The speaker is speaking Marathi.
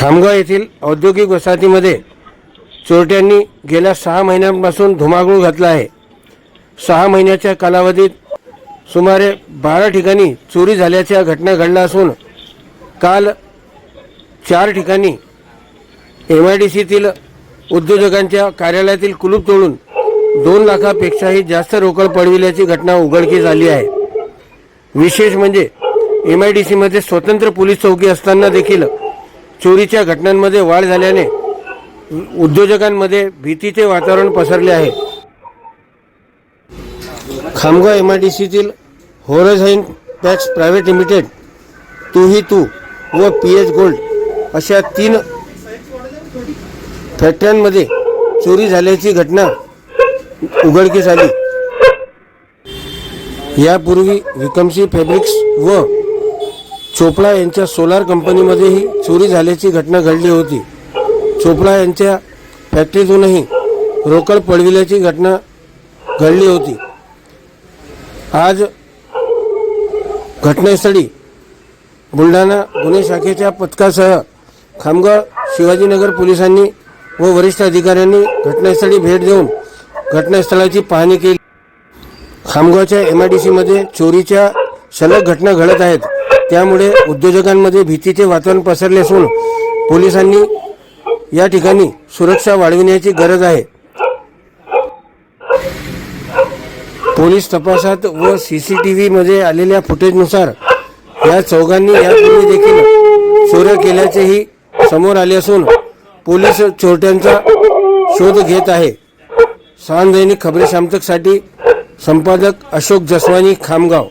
खामगाव येथील औद्योगिक वसाहतीमध्ये चोरट्यांनी गेल्या सहा महिन्यांपासून धुमाकूळ घातला आहे. सहा महिन्याच्या कालावधीत सुमारे बारा ठिकाणी चोरी झाल्याच्या घटना घडल्या असून काल चार ठिकाणी एम आय डी सीतील उद्योजकांच्या कार्यालयातील कुलूप तोडून दोन लाखापेक्षाही जास्त रोकड पडविल्याची घटना उघडकीस आली आहे. विशेष म्हणजे एम आय डी सीमध्ये स्वतंत्र पोलीस चौकी असताना देखील चोरीच्या घटनांमध्ये वाढ झाल्याने उद्योजकांमध्ये भीतीचे वातावरण पसरले आहे. खामगाव एम आय डी सीतील होरझाईन पॅक्स प्रायव्हेट लिमिटेड तू ही तू व पी एच गोल्ड अशा तीन फॅक्टऱ्यांमध्ये चोरी झाल्याची घटना उघडकीस आली. यापूर्वी विकमसी फॅब्रिक्स व चोपडा यांच्या सोलार कंपनीमध्येही चोरी झाल्याची घटना घडली होती. चोपडा यांच्या फॅक्टरीतूनही रोकड पळविल्याची घटना घडली होती. आज घटनास्थळी बुलढाणा गुन्हे शाखेच्या पथकासह खामगाव शिवाजीनगर पोलिसांनी व वरिष्ठ अधिकाऱ्यांनी घटनास्थळी भेट देऊन घटनास्थळाची पाहणी केली. खामगावच्या एम आय डी सीमध्ये चोरीच्या सलग घटना घडत आहेत. त्यामुळे उद्योजकांमध्ये भीतीचे वातावरण पसरले असून पोलिसांनी या ठिकाणी सुरक्षा वाढविण्याची गरज आहे. पोलीस तपासात व सी सी टी व्हीमध्ये आलेल्या फुटेजनुसार या चौघांनी यापूर्वी देखील चोऱ्या केल्याचेही समोर आले असून पोलीस चोरट्यांचा शोध घेत आहे. सहान दैनिक खबरे संपादक अशोक जसवानी खामगाव.